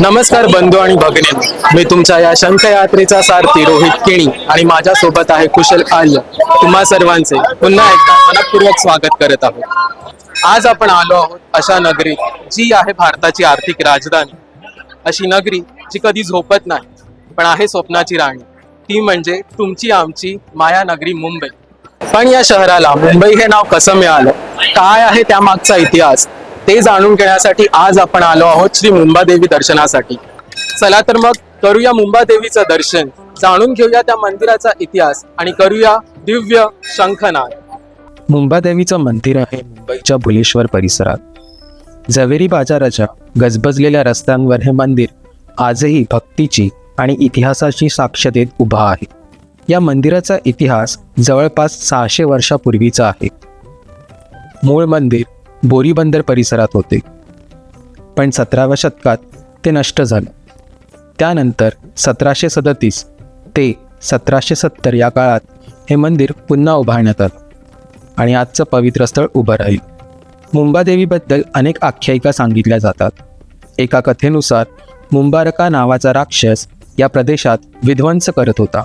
नमस्कार बंधू आणि भगिनी. मी तुमच्या या शंखयात्रेचा सारथी रोहित केणी आणि माझ्या सोबत आहे कुशल आर्य. तुम्हा सर्वांचे पुन्हा एकदा मनपूर्वक स्वागत करत आहोत. आज आपण आलो आहोत अशा नगरीत जी आहे भारताची आर्थिक राजधानी. अशी नगरी जी कधी झोपत नाही पण आहे स्वप्नाची राणी. ती म्हणजे तुमची आमची माया नगरी मुंबई. पण या शहराला मुंबई हे नाव कसं मिळालं? काय आहे त्यामागचा इतिहास? ते जाणून घेण्यासाठी आज आपण आलो आहोत श्री मुंबादेवी दर्शनासाठी. चला तर मग करूया मुंबादेवीचं दर्शन. जाणून घेऊया त्या मंदिराचा इतिहास आणि करूया दिव्य शंखनाद. मुंबादेवीचं मंदिर आहे मुंबईच्या भुलेश्वर परिसरात. झवेरी बाजाराच्या गजबजलेल्या रस्त्यांवर हे मंदिर आजही भक्तीची आणि इतिहासाची साक्ष देत उभा आहे. या मंदिराचा इतिहास जवळपास सहाशे वर्षापूर्वीचा आहे. मूळ मंदिर बोरीबंदर परिसरात होते. पण सतराव्या शतकात ते नष्ट झालं. त्यानंतर सतराशे सदतीस ते सतराशे सत्तर या काळात हे मंदिर पुन्हा उभारण्यात आलं आणि आजचं पवित्र स्थळ उभं राहील. मुंबादेवीबद्दल अनेक आख्यायिका सांगितल्या जातात. एका कथेनुसार मुंबारका नावाचा राक्षस या प्रदेशात विध्वंस करत होता.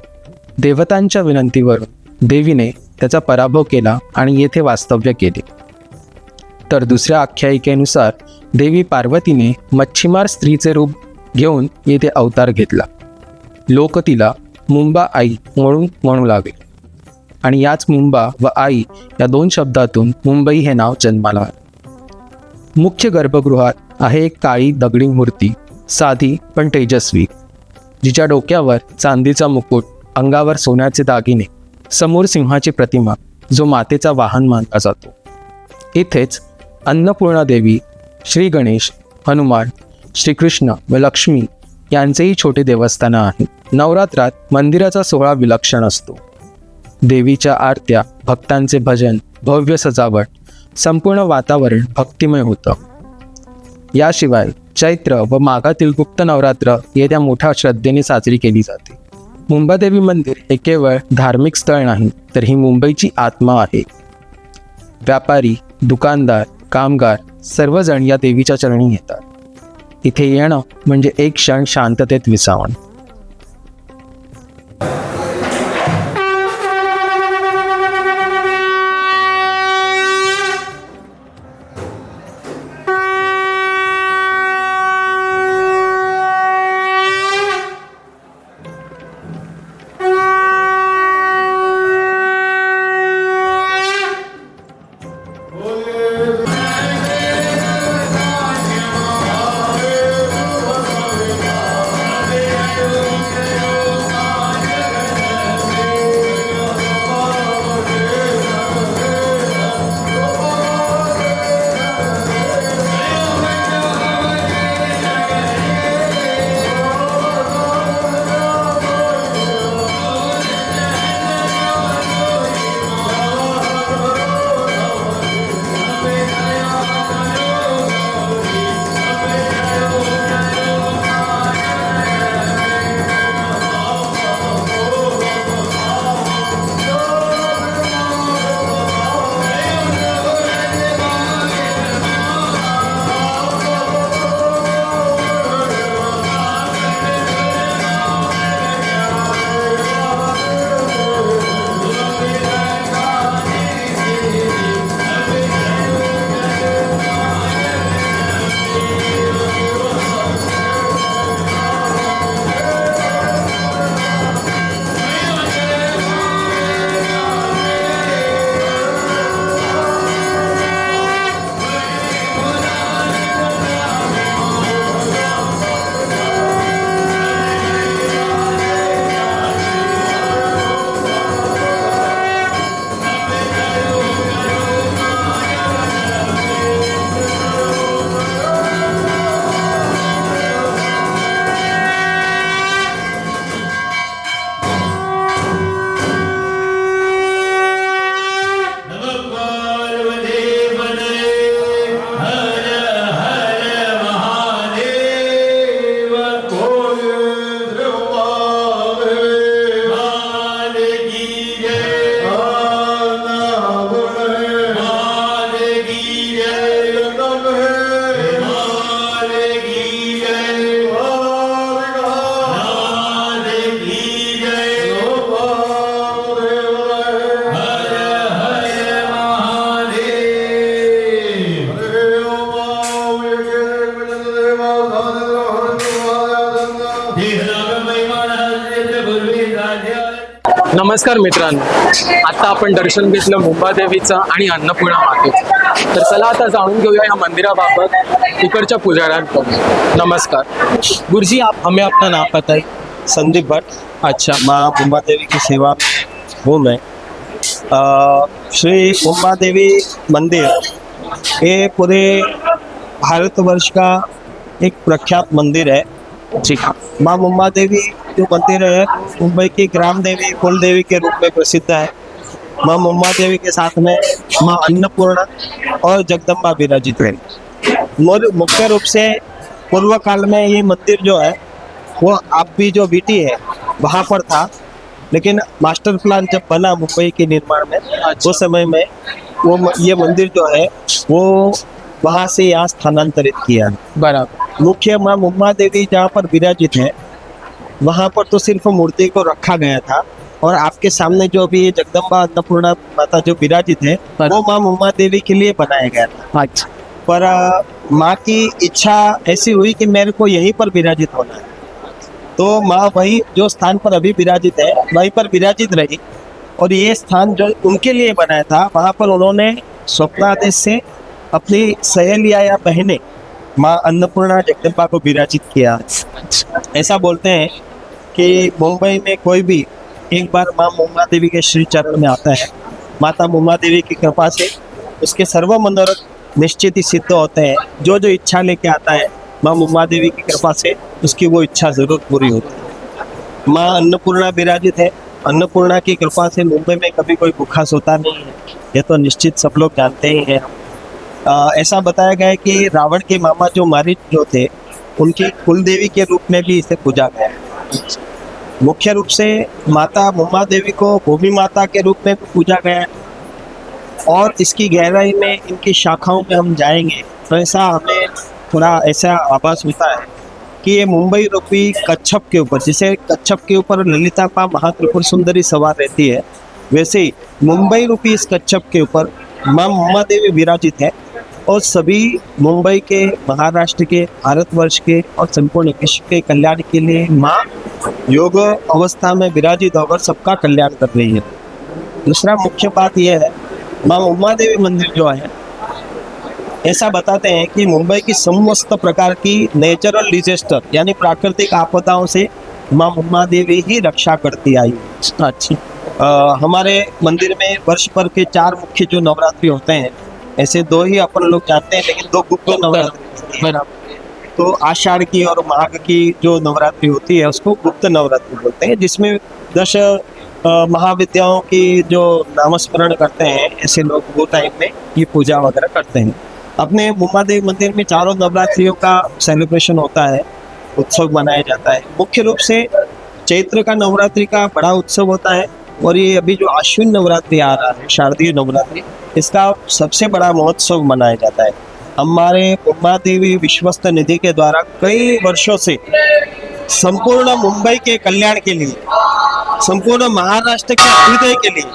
देवतांच्या विनंतीवरून देवीने त्याचा पराभव केला आणि येथे वास्तव्य केले. तर दुसऱ्या आख्यायिकेनुसार देवी पार्वतीने मच्छीमार स्त्रीचे रूप घेऊन येथे अवतार घेतला. लोक तिला मुंबा आई म्हणून म्हणू लागले. आणि याच मुंबा व आई या दोन शब्दातून मुंबई हे नाव जन्माला मुख्य गर्भगृहात आहे एक काळी दगडी मूर्ती साधी पण तेजस्वी जिच्या डोक्यावर चांदीचा मुकुट अंगावर सोन्याचे दागिने समोर सिंहाची प्रतिमा जो मातेचा वाहन मानला जातो. इथेच अन्नपूर्णा देवी श्री गणेश हनुमान श्रीकृष्ण व लक्ष्मी यांचेही छोटे देवस्थानं आहेत नवरात्रात मंदिराचा सोहळा विलक्षण असतो. देवीच्या आरत्या भक्तांचे भजन भव्य सजावट संपूर्ण वातावरण भक्तिमय होतं. याशिवाय चैत्र व माघातील गुप्त नवरात्र येत्या मोठ्या श्रद्धेने साजरी केली जाते. मुंबादेवी मंदिर हे केवळ धार्मिक स्थळ नाही तर ही मुंबईची आत्मा आहे. व्यापारी दुकानदार कामगार सर्वजण या देवीच्या चरणी येतात. इथे येणं म्हणजे एक क्षण शांततेत विसावण. नमस्कार मित्रांनो. आता आपण दर्शन घेतलं मुंबादेवीचं आणि अन्नपूर्णा मातेचं. तर चला आता जाणून घेऊया या मंदिराबाबत. इकडच्या पुजाऱ्यांकडून. नमस्कार. गुरुजी आप हमें अपना नाम बताइए। संदीप भट्ट। अच्छा. माँ देवी की सेवा हूँ मैं। अ, श्री उमा देवी मंदिर ये पूरे भारतवर्ष का एक प्रख्यात मंदिर है। जी माँ उमा देवी जो मंदिर है मुंबई की ग्राम देवी कुल देवी के रूप में प्रसिद्ध है माँ उमा देवी के साथ में माँ अन्नपूर्णा और जगदम्बा विराजित है मुख्य रूप से पूर्व काल में ये मंदिर जो है वो आप भी जो बीटी है वहाँ पर था लेकिन मास्टर प्लान जब बना मुंबई के निर्माण में अच्छा। उस समय में वो ये मंदिर जो है वो वहाँ से यहाँ स्थानांतरित किया बराबर मुख्य माँ मुम्मा देवी जहाँ पर विराजित है वहाँ पर तो सिर्फ़ मूर्ति को रखा गया था। और आपके सामने जो अभी जगदम्बा अन्नपूर्णा माता जो विराजित है वो माँ मुम्मा देवी के लिए बनाया गया था। अच्छा। पर माँ की इच्छा ऐसी हुई कि मेरे को यहीं पर विराजित होना है। तो माँ वही जो स्थान पर अभी विराजित है वहीं पर विराजित रही। और ये स्थान जो उनके लिए बनाया था वहाँ पर उन्होंने स्वप्नादेश से अपनी सहेलियाँ या बहनें माँ अन्नपूर्णा जगदम्बा को विराजित किया। ऐसा बोलते हैं कि मुंबई में कोई भी एक बार माँ मुम्मा देवी के श्री चरण में आता है। माता मुम्मा देवी की कृपा से उसके सर्व मनोरथ निश्चित ही सिद्ध होते हैं। जो जो इच्छा लेके आता है, माँ मुम्मा देवी की कृपा से उसकी वो इच्छा ज़रूर पूरी होती है। माँ अन्नपूर्णा विराजित है। अन्नपूर्णा की कृपा से मुंबई में कभी कोई भूखा सोता नहीं है। ये तो निश्चित सब लोग जानते ही हैं। ऐसा बताया गया है कि रावण के मामा जो मारिच जो थे, उनकी कुल देवी के रूप में भी इसे पूजा गया मुख्य रूप से माता मुम्मा देवी को भूमि माता के रूप में पूजा गया और इसकी गहराई में इनकी शाखाओं में हम जाएँगे तो ऐसा हमें थोड़ा ऐसा आभास होता है कि ये मुंबई रूपी कच्छप के ऊपर, जिसे कच्छप के ऊपर ललिता पा महात्रिपुर सुंदरी सवार रहती है, वैसे ही मुंबई रूपी इस कच्छप के ऊपर माँ मुम्मा देवी विराजित है। और सभी मुंबई के, महाराष्ट्र के, भारतवर्ष के और संपूर्ण विश्व के कल्याण के लिए माँ योग अवस्था में विराजित होकर सबका कल्याण कर रही है दूसरा मुख्य बात यह है, माँ उमा देवी मंदिर जो है, ऐसा बताते हैं कि मुंबई की समस्त प्रकार की नेचुरल डिजेस्टर यानी प्राकृतिक आपदाओं से माँ उमा देवी ही रक्षा करती आई। अच्छा हमारे मंदिर में वर्ष भर के चार मुख्य जो नवरात्रि होते हैं ऐसे दो ही अपन लोग जानते हैं लेकिन दो गुप्त नवरात्रि तो आषाढ़ की और माघ की जो नवरात्रि होती है उसको गुप्त नवरात्रि बोलते हैं जिसमें दस महाविद्याओं की जो नामस्मरण करते हैं ऐसे लोग वो टाइम में ये पूजा वगैरह करते हैं। अपने मुम्बा देवी मंदिर में चारों नवरात्रियों का सेलिब्रेशन होता है उत्सव मनाया जाता है। मुख्य रूप से चैत्र का नवरात्रि का बड़ा उत्सव होता है और ये अभी जो आश्विन नवरात्रि आ रहा है शारदीय नवरात्रि इसका सबसे बड़ा महोत्सव मनाया जाता है। हमारे उमा देवी विश्वस्त निधि के द्वारा कई वर्षों से संपूर्ण मुंबई के कल्याण के लिए संपूर्ण महाराष्ट्र के अभ्युदय के लिए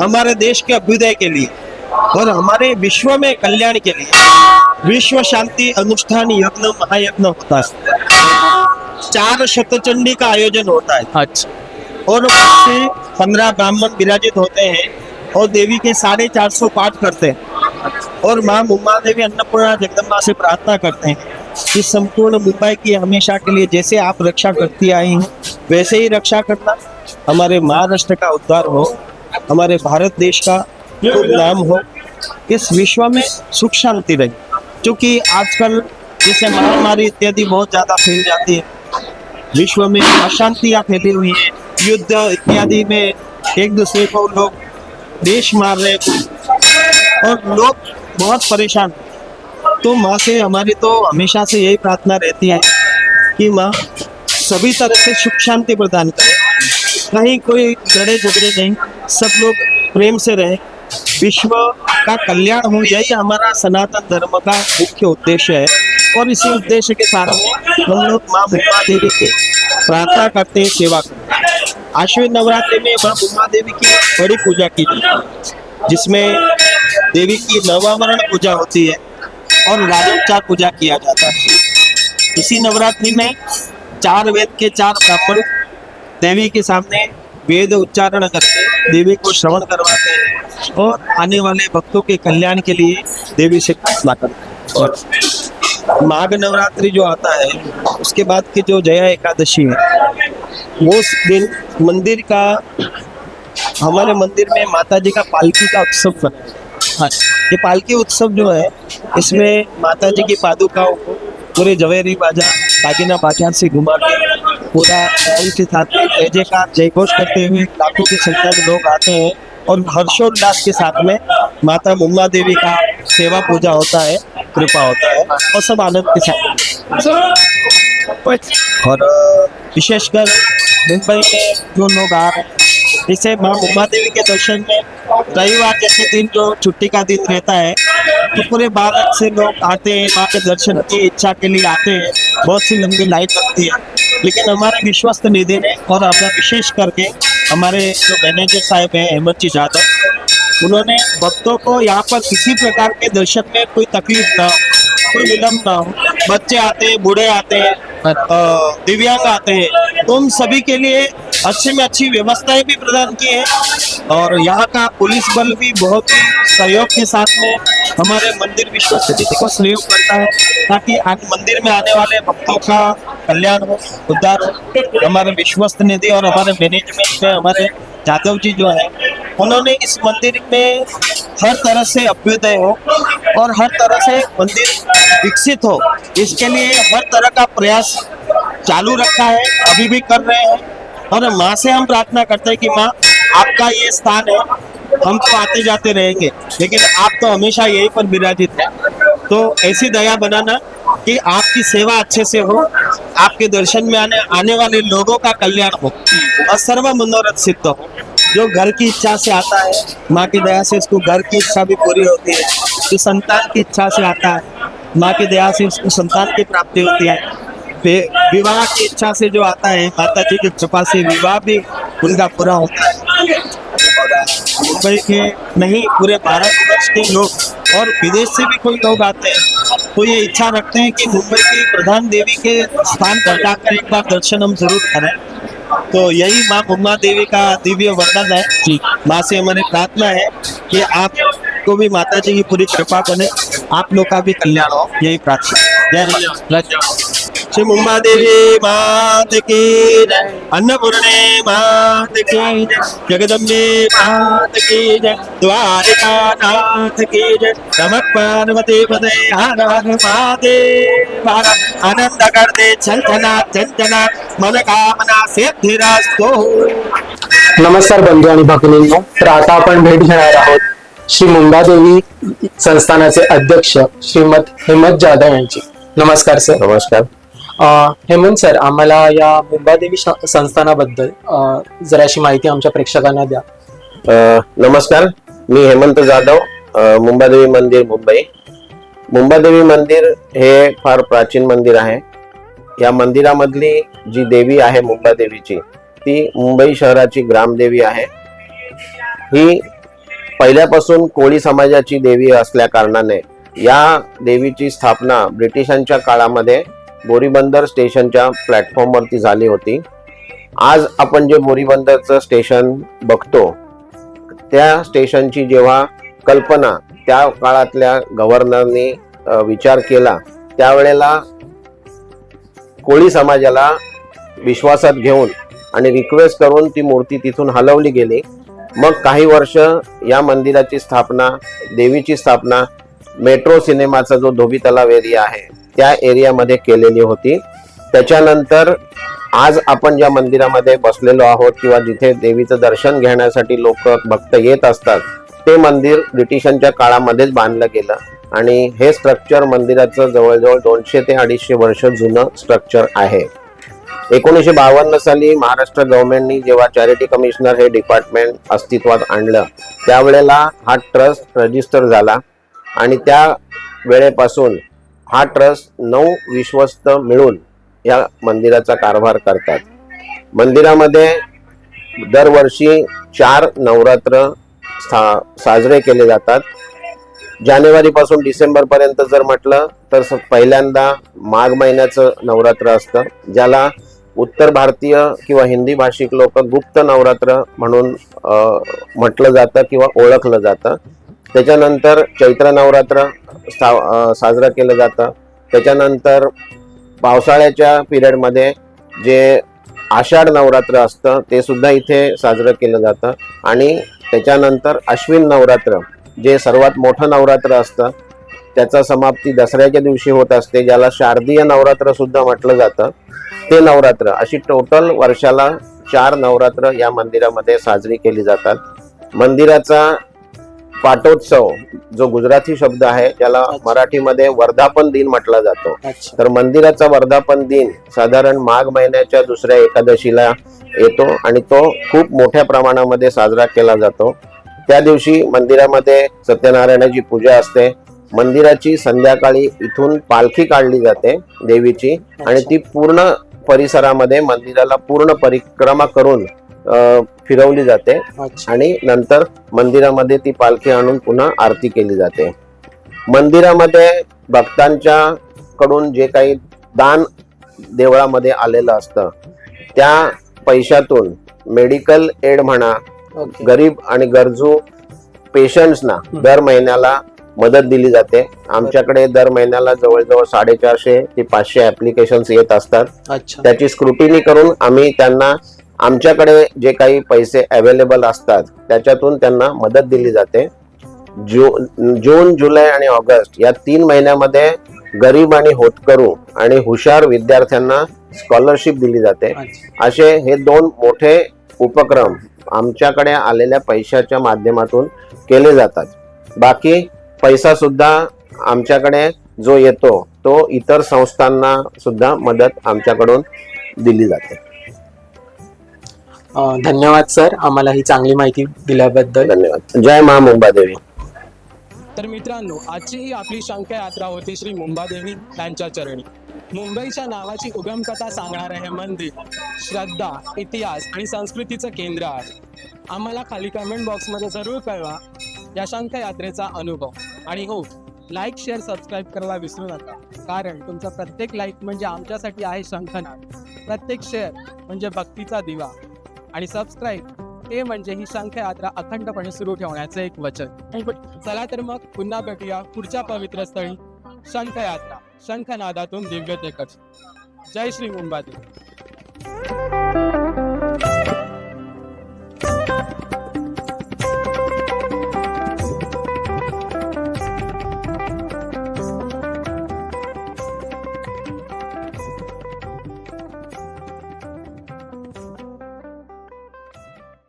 हमारे देश के अभ्युदय के लिए और हमारे विश्व में कल्याण के लिए विश्व शांति अनुष्ठान यज्ञ महायज्ञ होता है। चार शतचंडी का आयोजन होता है। अच्छा। और से पंद्रह ब्राह्मण विराजित होते हैं और देवी के साढ़े चार सौ पाठ करते हैं। और माँ मुम्मा देवी अन्नपूर्णा जगदम्बा से प्रार्थना करते हैं कि संपूर्ण मुंबई की हमेशा के लिए जैसे आप रक्षा करती आई हैं, वैसे ही रक्षा करना हमारे महाराष्ट्र का उद्धार हो, हमारे भारत देश का खूब नाम हो, इस विश्व में सुख शांति रहे। क्योंकि आजकल जैसे महामारी इत्यादि बहुत ज़्यादा फैल जाती है। विश्व में अशांतियाँ फैली हुई हैं। युद्ध इत्यादि में एक दूसरे को लोग देश मार रहे और लोग बहुत परेशान। तो माँ से हमारी तो हमेशा से यही प्रार्थना रहती है कि माँ सभी तरह से सुख शांति प्रदान करे। कहीं कोई लड़े झगड़े नहीं, सब लोग प्रेम से रहे। विश्व का कल्याण हो, यही हमारा सनातन धर्म का मुख्य उद्देश्य है। और इसी उद्देश्य के साथ हम लोग माँ मुम्मा देवी की प्रार्थना करते हैं, सेवा करते हैं। आश्विन नवरात्रि में माँ मुम्मा देवी की बड़ी पूजा की जाती है जिसमें देवी की नवावरण पूजा होती है और राजोपचार पूजा किया जाता है। इसी नवरात्रि में चार वेद के चार ब्राह्मण देवी के सामने वेद उच्चारण करके देवी को श्रवण करवाते हैं और आने वाले भक्तों के कल्याण के लिए देवी से प्रार्थना करते हैं। और माघ नवरात्रि जो आता है, उसके बाद की जो जया एकादशी है वो मंदिर का, हमारे मंदिर में माता जी का पालकी का उत्सव है, ये पालकी उत्सव जो है, इसमें माता जी की पादुकाओं को पूरे जवेरी बाजा बागिना बाज़ार से घुमा के पूरा के साथ जय जयकार, जय घोष करते हुए लाखों की संख्या में लोग आते हैं और हर्षोल्लास के साथ में माता मुम्मा देवी का सेवा पूजा होता है, कृपा होता है और सब आनंद के साथ। और, विशेषकर मुंबई में जो लोग आ रहे हैं, जैसे माँ मुम्मा देवी के दर्शन में रविवार जैसे दिन जो छुट्टी का दिन रहता है तो पूरे भारत से लोग आते हैं, माँ के दर्शन की इच्छा के लिए आते हैं, बहुत सी लंबी लाइन लगती है। लेकिन हमारे विश्वस्त निधि ने और हमारा विशेष करके हमारे जो मैनेजर साहब हैं, हेमंत जी यादव उन्होंने भक्तों को यहाँ पर किसी प्रकार के दर्शन में कोई तकलीफ़ ना हो, कोई विलम्ब ना हो। बच्चे आते हैं, बूढ़े आते हैं दिव्यांग आते हैं। तो उन सभी के लिए अच्छे में अच्छी व्यवस्थाएँ भी प्रदान की है और यहाँ का पुलिस बल भी बहुत ही सहयोग के साथ में हमारे मंदिर विश्वस्त निधि को सहयोग करता है ताकि मंदिर में आने वाले भक्तों का कल्याण हो, उद्धार हो। हमारे विश्वस्त निधि और हमारे मैनेजमेंट में हमारे जादव जी जो है, उन्होंने इस मंदिर में हर तरह से अभ्युदय हो और हर तरह से मंदिर विकसित हो। इसके लिए हर तरह का प्रयास चालू रखा है, अभी भी कर रहे हैं। और माँ से हम प्रार्थना करते हैं कि माँ, आपका ये स्थान है, हम तो आते जाते रहेंगे। लेकिन आप तो हमेशा यहीं पर विराजित हैं। तो ऐसी दया बनाना कि आपकी सेवा अच्छे से हो, आपके दर्शन में आने आने वाले लोगों का कल्याण हो और सर्व मनोरथ सिद्ध हो। जो घर की इच्छा से आता है, माँ की दया से उसको घर की इच्छा भी पूरी होती है। जो संतान की इच्छा से आता है माँ की दया से उसको संतान की प्राप्ति होती है। विवाह की इच्छा से जो आता है, माता जी की कृपा से विवाह भी उनका पूरा होता है। मुंबई के नहीं, पूरे भारत वर्ष के लोग और विदेश से भी कोई लोग आते हैं। तो ये इच्छा रखते हैं कि मुंबई की प्रधान देवी के स्थान पर जाकर एक बार दर्शन हम ज़रूर करें। तो यही माँ मुम्मा देवी का दिव्य वर्णन है। माँ से हमारी प्रार्थना है कि आप को भी माता जी की पूरी कृपा बने। आप लोग का भी कल्याण हो यही प्रार्थना। जय श्री मुम्बा देवी मात की जय। अन्नपूर्णे मात की जय। जगदम्बे मात की जय। द्वारिका नाथ की जय। नमः पार्वती पदे हर हर महादेव आनंद करते चंचना चंचना मनोकामना सिद्धिरास्तो नमस्कार बंधू आणि भगिनींनो तर आता आपण भेट घेणार आहोत श्री मुंबादेवी संस्थानाचे अध्यक्ष श्रीमद हेमंत जाधव यांची. नमस्कार सर नमस्कार. अं, हेमंत सर आम्हाला या मुंबादेवी श- संस्थानाबद्दल अं, जराशी माहिती आमच्या प्रेक्षकांना द्या. अ, नमस्कार. मी हेमंत जाधव अ, मुंबादेवी मंदिर मुंबई. मुंबादेवी मंदिर हे फार प्राचीन मंदिर आहे. या मंदिरामधली जी देवी आहे मुंबादेवीची ती मुंबई शहराची ग्रामदेवी आहे. ही पहिल्यापासून कोळी समाजाची देवी असल्या कारणाने या देवीची स्थापना ब्रिटिशांच्या काळामध्ये बोरीबंदर स्टेशनच्या प्लॅटफॉर्मवरती झाली होती. आज आपण जे बोरीबंदरचं स्टेशन बघतो त्या स्टेशनची जेव्हा कल्पना त्या काळातल्या गव्हर्नरनी विचार केला त्यावेळेला कोळी समाजाला विश्वासात घेऊन आणि रिक्वेस्ट करून ती मूर्ती तिथून हलवली गेली. मग काही वर्ष या मंदिराची स्थापना देवीची स्थापना मेट्रो सिनेमाचा जो धोबी तलाव एरिया आहे त्या एरियामध्ये केलेली होती. त्याच्यानंतर आज आपण ज्या मंदिरामध्ये बसलेलो आहोत किंवा जिथे देवीचं दर्शन घेण्यासाठी लोक भक्त येत असतात ते मंदिर ब्रिटिशांच्या काळामध्येच बांधलं गेलं. आणि हे स्ट्रक्चर मंदिराचं जवळजवळ दोनशे ते अडीचशे वर्ष जुनं स्ट्रक्चर आहे. एकोणीसशे बावन्न साली महाराष्ट्र गव्हर्नमेंटनी जेव्हा चॅरिटी कमिशनर हे डिपार्टमेंट अस्तित्वात आणलं त्यावेळेला हा ट्रस्ट रजिस्टर झाला आणि त्या वेळेपासून हा ट्रस्ट नऊ विश्वस्त मिळून या मंदिराचा कारभार करतात. मंदिरामध्ये दरवर्षी चार नवरात्र सा- साजरे केले जातात. जानेवारी पासून डिसेंबर पर्यंत जर म्हटलं तर पहिल्यांदा माघ महिन्याचं नवरात्र असतं ज्याला उत्तर भारतीय किंवा हिंदी भाषिक लोक गुप्त नवरात्र म्हणून म्हटलं जातं किंवा ओळखलं जातं. त्याच्यानंतर चैत्र नवरात्र सा साजरं केलं जातं. त्याच्यानंतर पावसाळ्याच्या पिरियडमध्ये जे आषाढ नवरात्र असतं ते सुद्धा इथे साजरं केलं जातं. आणि त्याच्यानंतर अश्विन नवरात्र जे सर्वात मोठं नवरात्र असतं त्याचा समाप्ती दसऱ्याच्या दिवशी होत असते ज्याला शारदीय नवरात्र सुद्धा म्हटलं जातं. ते नवरात्र अशी टोटल वर्षाला चार नवरात्र या मंदिरामध्ये साजरी केली जातात. मंदिराचा पाटोत्सव जो गुजराती शब्द आहे त्याला मराठीमध्ये वर्धापन दिन म्हटला जातो. तर मंदिराचा वर्धापन दिन साधारण माघ महिन्याच्या दुसऱ्या एकादशीला येतो आणि तो खूप मोठ्या प्रमाणामध्ये साजरा केला जातो. त्या दिवशी मंदिरामध्ये सत्यनारायणाची पूजा असते. मंदिराची संध्याकाळी इथून पालखी काढली जाते देवीची आणि ती पूर्ण परिसरामध्ये मंदिराला पूर्ण परिक्रमा करून फिरवली जाते आणि नंतर मंदिरामध्ये ती पालखी आणून पुन्हा आरती केली जाते. मंदिरामध्ये भक्तांच्या कडून जे काही दान देवळामध्ये आलेलं असतं त्या पैशातून मेडिकल एड म्हणा गरीब आणि गरजू पेशंट्सना दर महिन्याला मदत दिली जाते. आमच्याकडे दर महिन्याला जवळजवळ साडेचारशे ते पाचशे ऍप्लिकेशन्स येत असतात. त्याची स्क्रुटिनी करून आम्ही त्यांना आमच्याकडे जे काही पैसे अवेलेबल असतात त्याच्यातून त्यांना मदत दिली जाते. जू जून जुलै आणि ऑगस्ट या तीन महिन्यामध्ये गरीब आणि होतकरू आणि हुशार विद्यार्थ्यांना स्कॉलरशिप दिली जाते. असे हे दोन मोठे उपक्रम आमच्याकडे आलेल्या पैशाच्या माध्यमातून केले जातात. बाकी पैसा सुद्धा आमच्याकडे जो येतो तो इतर संस्थांना सुद्धा मदत आमच्याकडून दिली जाते. धन्यवाद सर. आम्हाला ही चांगली माहिती दिल्याबद्दल. धन्यवाद. जय मा मुंबादेवी. तर मित्रांनो आजची ही आपली शंख यात्रा होती श्री मुंबादेवी यांच्या चरणी. मुंबईच्या नावाची उगमकथा सांगणारे हे मंदिर श्रद्धा इतिहास आणि संस्कृतीचं केंद्र आहे. आम्हाला खाली कमेंट बॉक्समध्ये जरूर कळवा या शंख यात्रेचा अनुभव. आणि हो लाईक शेअर सबस्क्राईब करायला विसरू नका कारण तुमचा प्रत्येक लाईक म्हणजे आमच्यासाठी आहे शंखनाद. प्रत्येक शेअर म्हणजे भक्तीचा दिवा. आणि सबस्क्राईब ते म्हणजे ही शंख यात्रा अखंडपणे सुरू ठेवण्याचं एक वचन. चला तर मग पुन्हा भेटूया पुढच्या पवित्र स्थळी शंख यात्रा शंखनादातून दिव्यतेकडे जय श्री मुंबादेवी.